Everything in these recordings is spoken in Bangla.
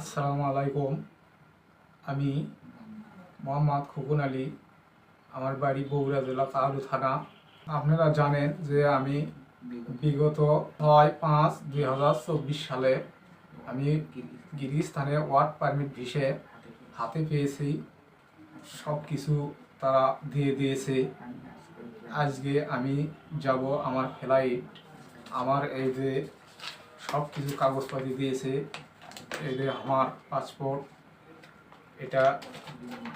আসসালামু আলাইকুম। আমি মোহাম্মদ খুকুন আলী, আমার বাড়ি বগুড়া জেলা কাহালু থানা। আপনারা জানেন যে আমি বিগত ছয় পাঁচ দুই হাজার চব্বিশ সালে আমি গিরিস্তানে ওয়ার্ক পারমিট ভিসে হাতে পেয়েছি। সব কিছু তারা দিয়ে দিয়েছে। আজকে আমি যাব আমার ফ্লাইট। আমার এই যে সব কিছু কাগজপাতি দিয়েছে। এই যে আমার পাসপোর্ট এটা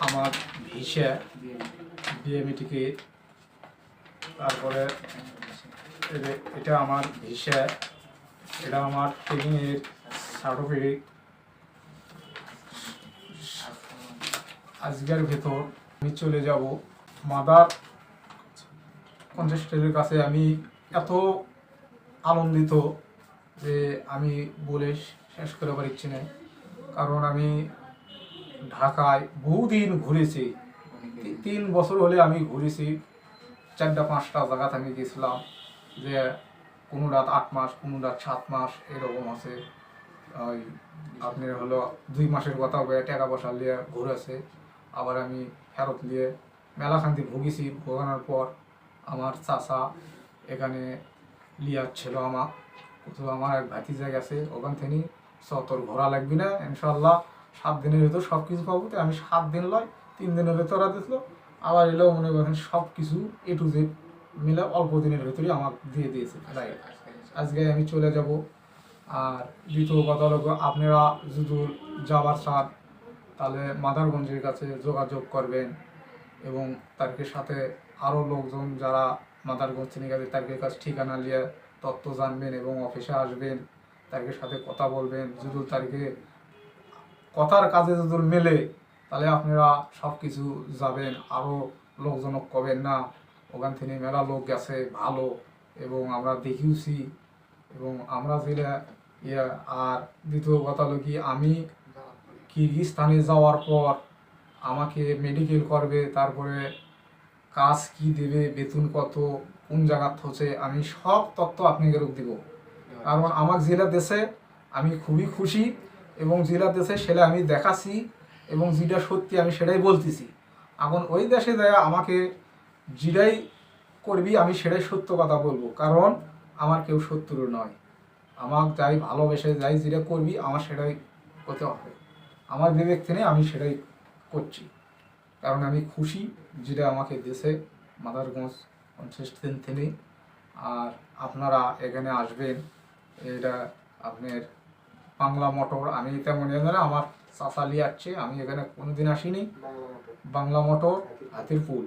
আমার ভিসা বিএমই টিকিট তারপরে এটা আমার ভিসা এটা আমার ট্রেনিংয়ের সার্টিফিকেট আজকের ভেতর আমি চলে যাব মাদার কনসেস্টের কাছে। আমি এত আনন্দিত যে আমি বলে শেষ করে ইচ্ছে নেই কারণ আমি ঢাকায় বহুদিন ঘুরেছি। তিন বছর হলে আমি ঘুরেছি। চারটা পাঁচটা জায়গাতে আমি গেছিলাম যে কোনো রাত আট মাস কোনো রাত সাত মাস এরকম আছে। ওই আপনার হলো দুই মাসের কথা হয়ে টাকা পয়সা নিয়ে ঘুরেছে আবার আমি ফেরত নিয়ে মেলাখান্তি ভুগেছি। ভোগানোর পর আমার চাচা এখানে লিয়ার ছিল আমার। তো আমার এক ভাতিজা গেছে ওখান থেকে তোর ঘোরা লাগবি না ইনশাল্লাহ সাত দিনের ভেতর সব কিছু পাবো। তো আমি সাত দিন লয়, তিন দিনের ভেতর দিছিল। আবার এলেও মনে করেন সব কিছু এ টু জেড মিলে অল্প দিনের ভেতরেই আমার দিয়ে দিয়েছে। আজকে আমি চলে যাব। আর দ্বিতীয় কথা হলো, আপনারা যদি যাবার চান, তাহলে মাদারগঞ্জের কাছে যোগাযোগ করবেন এবং তাদের সাথে আরও লোকজন যারা মাদারগঞ্জ গেছে তাদের কাছে ঠিকানা নিয়ে তথ্য জানবেন এবং অফিসে আসবেন। তাদের সাথে কথা বলবেন, যদি তারিখে কথার কাজে যদি মেলে, তাহলে আপনারা সব কিছু যাবেন আরও লোকজনক কবেন না। ওখান থেকে মেলা লোক গেছে, ভালো, এবং আমরা দেখিওছি এবং আমরা যেটা ইয়ে আর দ্বিতীয় কথা হলো কি, আমি কিরগিস্তানে যাওয়ার পর আমাকে মেডিকেল করবে, তারপরে কাজ কি দেবে, বেতন কত, কোন জায়গাত হচ্ছে, আমি সব তথ্য আপনাকে দিব। কারণ আমার জেলা দেশে আমি খুবই খুশি এবং জেলা দেশে সেটা আমি দেখাচ্ছি এবং যেটা সত্যি আমি সেটাই বলতেছি। এখন ওই দেশে যায় আমাকে যেটাই করবি আমি সেটাই সত্য কথা বলব, কারণ আমার কেউ শত্রু নয়। আমার যাই ভালোবেসে যাই যেটা করবি আমার সেটাই করতে হবে। আমার বিবেক থেকে আমি সেটাই করছি। কারণ আমি খুশি যেটা আমাকে দেশে মাদারগঞ্জ পঞ্চাশ দিন থেকে। আর আপনারা এখানে আসবেন এটা আপনার বাংলা মোটর। আমি তেমন এখানে আমার চাচালি আসছে আমি এখানে কোনোদিন আসিনি। বাংলা মোটর, হাতির পুল।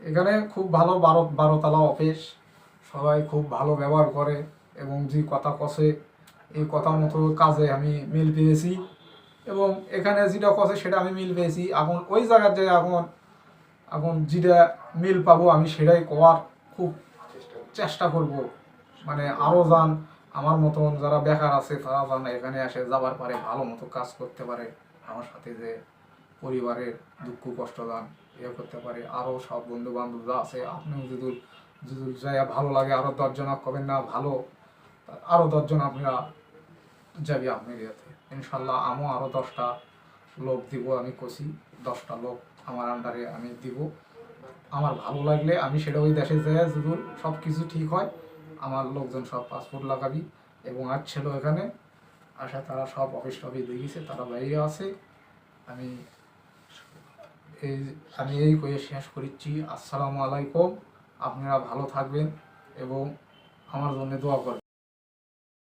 এখানে খুব ভালো বারো, বারোতলা অফিস। সবাই খুব ভালো ব্যবহার করে এবং যে কথা কষে এই কথা মতো কাজে আমি মিল পেয়েছি। এবং এখানে যেটা কষে সেটা আমি মিল পেয়েছি। এখন ওই জায়গার যে এখন এখন যেটা মিল পাবো আমি সেটাই করার খুব চেষ্টা করব। মানে আরও যান আমার মতন যারা বেকার আছে, তারা যান এখানে এসে যাবার পারে, ভালো মতো কাজ করতে পারে, আমার সাথে যে পরিবারের দুঃখ, কষ্ট দান ইয়ে করতে পারে আরও সব বন্ধু বান্ধব যা আছে, আপনিও যদি যদি যাই ভালো লাগে আরও দশজন কবেন না, ভালো আরও দশজন আপনারা যাবি আপনার ইয়েতে। ইনশাল্লাহ আমিও আরও দশটা লোক দিব, আমি কষি, দশটা লোক আমার আন্ডারে আমি দিব। আমার ভালো লাগলে আমি সেটা ওই দেশে যাই যদি সব কিছু ঠিক হয়। আমার লোকজন সব পাসপোর্ট লাগাবি এবং আর ছিল এখানে। আসা তারা সব অফিস টফিস দেখিয়েছে তারা বাইরে আছে। আমি এই আমি এই কয়ে শেষ করছি আসসালামু আলাইকুম, আপনারা ভালো থাকবেন এবং আমার জন্য দোয়া করবেন।